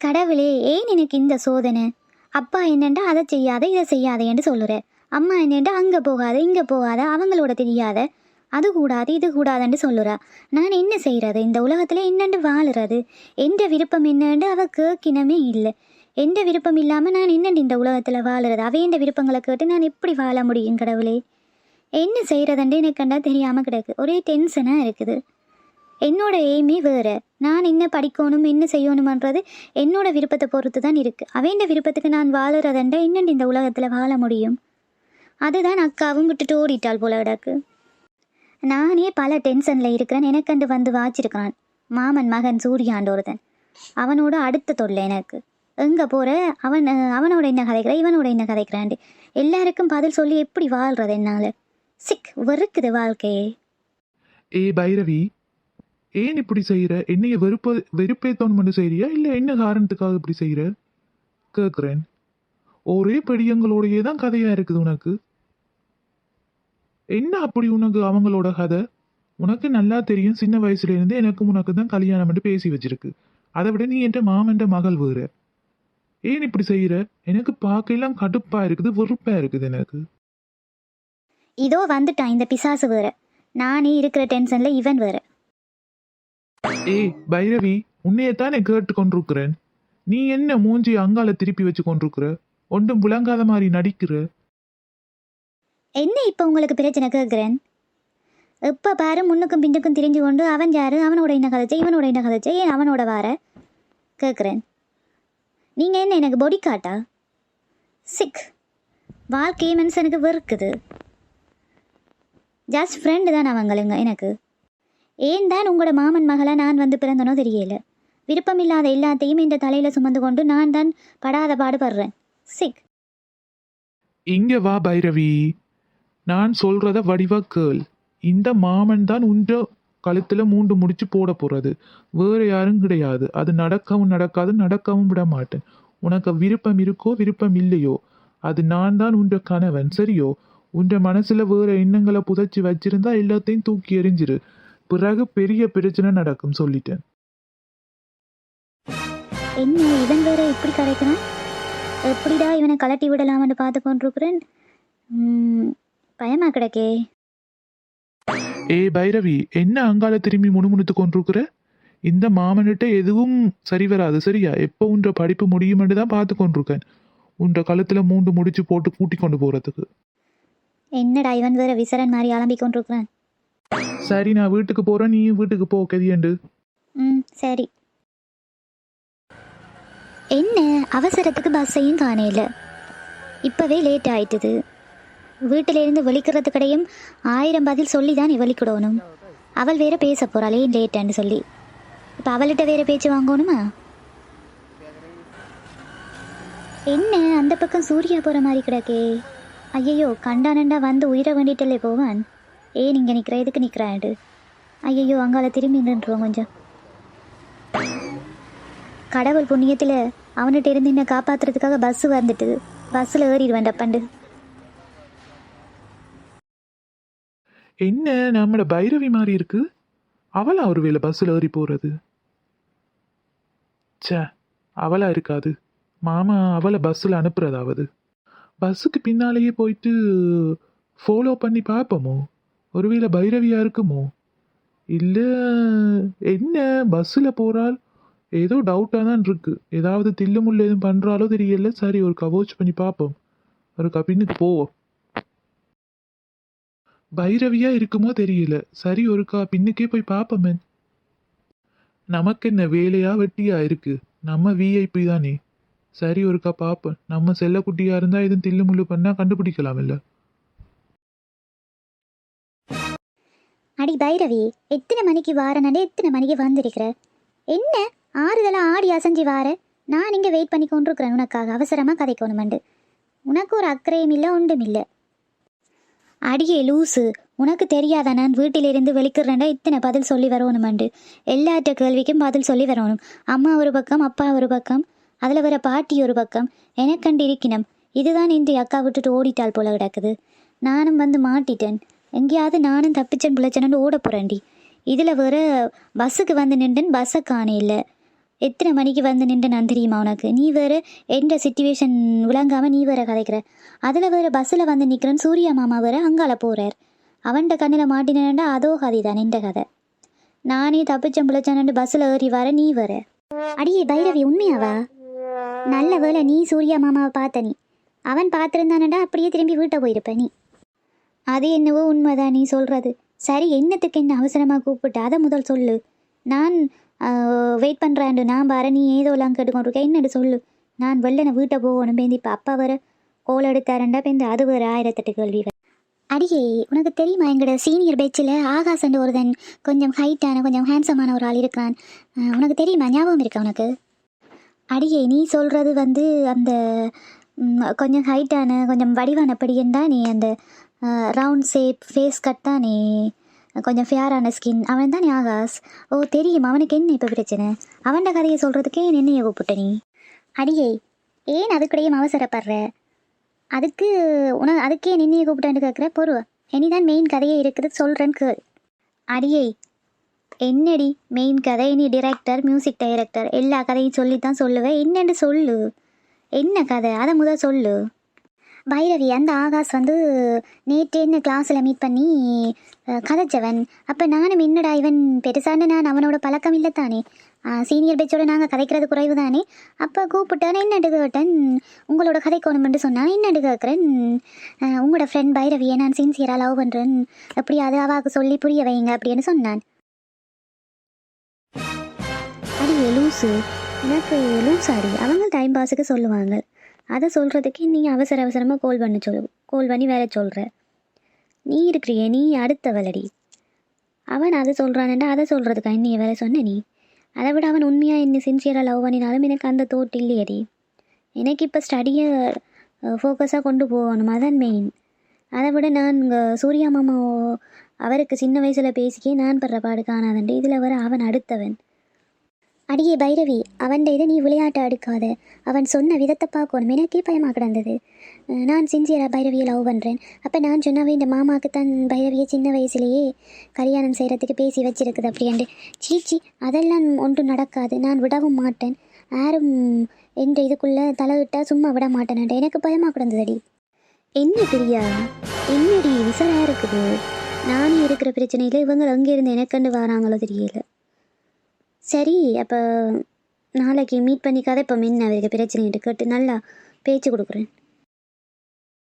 கடவுளே ஏன் எனக்கு இந்த சோதனை? அப்பா என்னண்டா அதை செய்யாத இதை செய்யாதேன்னு சொல்லுற? அம்மா என்னண்டா அங்கே போகாத இங்கே போகாத அவங்களோட தெரியாத? அது கூடாது இது கூடாதுன்னு சொல்லுறா. நான் என்ன செய்கிறது இந்த உலகத்தில் என்னண்டு வாழுறது? எந்த விருப்பம் என்னன்னு அவ கேட்கினமே இல்லை. எந்த விருப்பம் இல்லாமல் நான் என்னண்டு இந்த உலகத்தில் வாழுறது? இந்த விருப்பங்களை கேட்டு நான் எப்படி வாழ முடியும் கடவுளே? என்ன செய்கிறதுன்ட்டு எனக்கு கண்டா தெரியாமல் கிடக்கு. ஒரே டென்ஷனாக இருக்குது. என்னோட எய்மே வேறு. நான் என்ன படிக்கணும் என்ன செய்யணுமன்றது என்னோட விருப்பத்தை பொறுத்து தான் இருக்குது அவைண்ட விருப்பத்துக்கு நான் வாழறதண்டா என்னண்டு இந்த உலகத்தில் வாழ முடியும்? அதுதான் அக்காவும் விட்டுட்டு ஓடிட்டாள் போல கிடக்கு. நானே பல டென்ஷனில் இருக்கிறேன். எனக்கண்டு வந்து வாச்சிருக்கிறான். மாமன் மகன் சூரியாண்டோருதன். அவனோட அடுத்த தொல்லை எனக்கு. எங்கே போகிற அவன் அவனோட என்ன கதைக்கிற? இவனோட என்ன கதைக்கிறான்ட்டு எல்லாருக்கும் பதில் சொல்லி எப்படி வாழ்கிறது என்னால்? சிக் வெறுக்குது வாழ்க்கையே. ஏ பைரவி. ஏன் இப்படி செய்யற என்னைய வெறுப்ப வெறுப்பேத்தோன்னு செய்யறியா இல்லை என்ன காரணத்துக்காக இப்படி செய்யற கேட்குறேன் ஒரே படியங்களோடையே தான் கதையா இருக்குது உனக்கு? என்ன அப்படி உனக்கு அவங்களோட கதை? உனக்கு நல்லா தெரியும். சின்ன வயசுல இருந்து எனக்கு உனக்கு தான் கல்யாணம் பண்ணி பேசி வச்சிருக்கு. அதை விட நீ என்ற மாமன்ற மகள் வேற. ஏன் இப்படி செய்யற எனக்கு பார்க்கலாம் கடுப்பா இருக்குது வெறுப்பா இருக்குது எனக்கு. இதோ வந்துட்டான் இந்த பிசாசு வேற. நானே இருக்கிற டென்ஷனில் இவன் வேற. ஏய் பைரவி உன்னையத்தானே கேட்டு கொண்டிருக்கிறேன். நீ என்ன மூஞ்சி அங்கால திருப்பி வச்சு கொண்டிருக்கிற? ஒன்றும் விளங்காத மாதிரி நடிக்கிற? என்ன இப்போ உங்களுக்கு பிரச்சனை கேட்குறேன் எப்போ பாரு முன்னுக்கும் பின்னுக்கும் திரிஞ்சு கொண்டு அவன் யாரு? அவனோட என்ன கதைச்ச இவனோட என்ன கதைச்ச ஏன் அவனோட வார? கேட்குறேன் நீங்கள் என்ன எனக்கு பொடி காட்டா சிக். வாழ்க்கையே மனுஷனுக்கு வெறுக்குது. ஜஸ்ட் ஃப்ரெண்டு தான் அவங்களுங்க எனக்கு. ஏன் தான் உங்களோட மாமன் மகளை நான் வந்து பிறந்தனோ தெரியல. விருப்பம் இல்லாத எல்லாத்தையும் இந்த தலையில் சுமந்து கொண்டு நான் தான் படாத பாடுபடுறேன். சிக். இங்க வா பைரவி. நான் சொல்றத வடிவா கேள். இந்த மாமன் தான் உன்ற கழுத்துல மூண்டு முடிச்சு போட போறது. வேற யாரும் கிடையாது. அது நடக்கவும் நடக்காது நடக்கவும் விட மாட்டேன். உனக்கு விருப்பம் இருக்கோ விருப்பம் இல்லையோ அது நான் தான் உன்ற கணவன் சரியோ? உன்ற மனசுல வேற எண்ணங்களை புதைச்சி வச்சிருந்தா எல்லாத்தையும் தூக்கி எறிஞ்சிரு. பிறகு பெரிய பிரச்சனை நடக்கும் சொல்லிட்டேன். என்ன இவன் வேற இப்படி கரைக்கிறான்? எப்படிடா இவனை கலட்டி விடலாம்னு பார்த்து கொண்டிருக்கிறேன்? பயமா கிடக்கே. ஏ பைரவி என்ன அங்கால திரும்பி முணுமுணுத்து கொண்டிருக்கிற? இந்த மாமனிட்ட எதுவும் சரி வராது சரியா? எப்போ உன்ற படிப்பு முடியுமென்று தான் பார்த்து கொண்டிருக்கேன். உன்ற கழுத்துல மூண்டு முடிச்சு போட்டு கூட்டி கொண்டு போறதுக்கு. என்னடா இவன் வேற விசரன் மாதிரி அலம்பி கொண்டிருக்கிறான்? சரி நான் வீட்டுக்கு போறேன் நீயும் வீட்டுக்கு போ கதியண்டு ம் சரி. என்ன? அவசரத்துக்கு பஸ்ஸையும் காணையில இப்போவே லேட் ஆயிட்டுது. வீட்டிலேருந்து வெளிக்கிறதுக்கடையும் ஆயிரம் பதில் சொல்லி தான் வலிக்கிடணும் அவள் வேற பேச போறாளே லேட்டான்னு சொல்லி. இப்போ அவள்கிட்ட வேற பேச்சு வாங்கணுமா? என்ன அந்த பக்கம் சூர்யா போகிற மாதிரி கிடக்கே. ஐயையோ கண்டானண்டா வந்து உயிரை வேண்டிட்டலே போவான். ஏய் நீங்கள் நிற்கிற எதுக்கு நிற்கிறாண்டு ஐயையோ அங்கால திரும்பி நின்றுவோம் கொஞ்சம் கடவுள் புண்ணியத்தில் அவன்கிட்ட இருந்து என்ன காப்பாத்துறதுக்காக பஸ்ஸு வந்துட்டு பஸ்ஸில் ஏறிடுவேன் டப்பண்டு என்ன நம்மளோட பைரவி மாதிரி இருக்கு? அவளா ஒரு வேலை பஸ்ஸில் ஏறி போகிறது சே அவளா இருக்காது. மாமா அவளை பஸ்ஸில் அனுப்புறதாவது. பஸ்ஸுக்கு பின்னாலேயே போயிட்டு ஃபாலோ பண்ணி பார்ப்போமோ? ஒருவேளை பைரவியா இருக்குமோ? இல்லை என்ன? பஸ்ஸில் போறாள் ஏதோ டவுட்டாக தான் இருக்கு. ஏதாவது தில்லுமுள்ள எதுவும் பண்ணுறாலோ தெரியல. சரி ஒரு கவோச் பண்ணி பார்ப்போம் ஒரு பின்னுக்கு போவோம். பைரவியா இருக்குமோ தெரியல. சரி ஒருக்கா பின்னுக்கே போய் பார்ப்போமே நமக்கு என்ன வேலையா வெட்டியா இருக்கு? நம்ம விஐபி தானே. சரி ஒருக்கா பார்ப்போம் நம்ம செல்லக்குட்டியா இருந்தா எதுவும் தில்லு முள்ளு பண்ணா கண்டுபிடிக்கலாம் இல்லை அடி பைரவி எத்தனை மணிக்கு வாரனே எத்தனை மணிக்கு வந்திருக்கிற? என்ன ஆறுதலாக ஆடி அசைஞ்சு வார? நான் இங்கே வெயிட் பண்ணி கொண்டிருக்கிறேன் உனக்காக. அவசரமாக கதைக்கணுமெண்டு. உனக்கு ஒரு அக்கறையும் இல்லை ஒன்றும் இல்லை. அடியே லூசு உனக்கு தெரியாதா நான் வீட்டிலிருந்து வெளிக்கிறேன்டா இத்தனை பதில் சொல்லி வரணுமெண்டு எல்லாற்ற கேள்விக்கும் பதில் சொல்லி வரணும் அம்மா ஒரு பக்கம் அப்பா ஒரு பக்கம் அதில் வர பாட்டி ஒரு பக்கம். எனக்கண்டு இருக்கணும் இதுதான் இன்று அக்கா விட்டுட்டு ஓடிட்டாள் போல கிடக்குது. நானும் வந்து மாட்டிட்டேன். எங்கேயாவது நானும் தப்பிச்சேன் பிழைச்சேன்னு ஓட போகிறேன்டி இதில் வேற பஸ்ஸுக்கு வந்து நின்றேன் பஸ்ஸை காண இல்லை. எத்தனை மணிக்கு வந்து நின்று நான் தெரியுமா உனக்கு? நீ வேறு எந்த சுச்சுவேஷன் விளங்காமல் நீ வேற கதைக்கிற? அதில் வேறு பஸ்ஸில் வந்து நிற்கிறேன் சூர்யா மாமா வேறு அங்கால போகிறார் அவன்கிட்ட கண்ணில் மாட்டினேன்டா அதோ கதை தான் நின்ற கதை. நானே தப்பிச்சம் பிழைச்சானு பஸ்ஸில் ஏறி வர நீ வர அடியே பைரவி உண்மையாவா? நல்ல வேலை நீ சூர்யா மாமாவை பார்த்த நீ. அவன் பார்த்துருந்தானடா அப்படியே திரும்பி வீட்டை போயிருப்ப நீ. அது என்னவோ உண்மைதான் நீ சொல்கிறது சரி என்னத்துக்கு என்ன அவசரமாக கூப்பிட்டு? அதை முதல் சொல்லு. நான் வெயிட் பண்ணுறாண்டு நான் பாரு நீ ஏதோ எல்லாம் கேட்டுக்கொண்டிருக்க. என்னடு சொல்லு. நான் வெள்ளனை வீட்டை போகணும். பேந்தி இப்போ அப்பா வர கோல் எடுத்தாரண்டா. பேந்து அது வேறு ஆயிரத்தெட்டு கேள்வி அடியே உனக்கு தெரியுமா எங்களோட சீனியர் பேச்சில் ஆகாசண்டு ஒருதன் கொஞ்சம் ஹைட்டான கொஞ்சம் ஹேண்ட்ஸமான ஒரு ஆள் இருக்கிறான். உனக்கு தெரியுமா? ஞாபகம் இருக்கா உனக்கு? அடியே நீ சொல்கிறது வந்து அந்த கொஞ்சம் ஹைட்டான கொஞ்சம் வடிவானப்படியன் தான் நீ. அந்த ரவுண்ட் ஷேப் ஃபேஸ் கட் நீ கொஞ்சம் ஃபேரான ஸ்கின் அவன் தான் ஆகாஷ் ஓ தெரியும். அவனுக்கு என்ன இப்போ பிரச்சனை? அவன்ட கதையை சொல்கிறதுக்கே என்னைய கூப்பிட்ட நீ. அடியே ஏன் அதுக்கூடையும் அவசரப்படுற அதுக்கு உன அதுக்கே நின்னைய கூப்பிட்டான்னு கேட்குற பொருவ இனிதான் மெயின் கதையே இருக்குது. சொல்கிறேன்னு கேள். அடியே என்னடி மெயின் கதை? நீ டிரெக்டர் மியூசிக் டைரக்டர் எல்லா கதையும் சொல்லி தான் சொல்லுவேன் என்னன்னு சொல்லு. என்ன கதை? அதை முதல் சொல்லு. பைரவி அந்த ஆகாஷ் வந்து நேற்றேன்னு கிளாஸில் மீட் பண்ணி கதைச்சவன். அப்போ நானும் என்னடா இவன் பெருசான நான் அவனோட பழக்கம் இல்லை தானே சீனியர் பேச்சோட நாங்கள் கதைக்கிறது குறைவு தானே அப்போ கூப்பிட்டான் என்னண்டு கேட்டேன் உங்களோட கதைக்கணுமென்று சொன்னான் என்ன கேட்குறேன் உங்களோட ஃப்ரெண்ட் பைரவியை நான் சின்சியராக லவ் பண்ணுறேன் அப்படி அது அவாவுக்கு சொல்லி புரிய வைங்க அப்படின்னு சொன்னான். அடியே லூசு எனக்கு லூஸ் அடி அவங்க டைம் பாஸுக்கு சொல்லுவாங்க. அதை சொல்கிறதுக்கு நீ அவசர அவசரமாக கோல் பண்ண சொல் கோல் பண்ணி வேற சொல்கிற நீ இருக்கிறியே நீ அடுத்தவளடி. அவன் அதை சொல்கிறானேண்டா அதை சொல்கிறதுக்கா நீ வேற சொன்ன நீ? அதை விட அவன் உண்மையாக என்ன சின்சியராக லவ் பண்ணினாலும் எனக்கு அந்த தோட்டு இல்லையடி. எனக்கு இப்போ ஸ்டடியை ஃபோக்கஸாக கொண்டு போகணும். அதான் மெயின் அதை விட நான் இங்கே சூர்யா மாமா அவருக்கு சின்ன வயசில் பேசிக்கே நான் படுற பாடு காணாதண்டு. இதில் வர அவன் அடுத்தவன். அடியே பைரவி அவன் இதை நீ விளையாட்டு அடுக்காத. அவன் சொன்ன விதத்தை பார்க்கணும். எனக்கே பயமாக கிடந்தது. நான் சின்சியராக பைரவியை லவ் பண்ணுறேன் அப்போ நான் சொன்னவன் இந்த மாமாவுக்கு தான் பைரவியை சின்ன வயசுலேயே கல்யாணம் செய்கிறதுக்கு பேசி வச்சிருக்குது அப்படின்ட்டு சீச்சி அதெல்லாம் ஒன்றும் நடக்காது. நான் விடவும் மாட்டேன். யாரும் என்ற இதுக்குள்ளே தலையிட்டால் சும்மா விட மாட்டேன்ட்டு எனக்கு பயமாக கிடந்ததடி. என்ன பிரியா? என்னடி விசாராக இருக்குது? நானும் இருக்கிற பிரச்சனையில் இவங்க அங்கேருந்து எனக்கண்டு வராங்களோ தெரியல. சரி அப்போ நாளைக்கு மீட் பண்ணிக்காத இப்போ மின் அவருக்கு பிரச்சனை கேட்டு நல்லா பேச்சு கொடுக்குறேன்.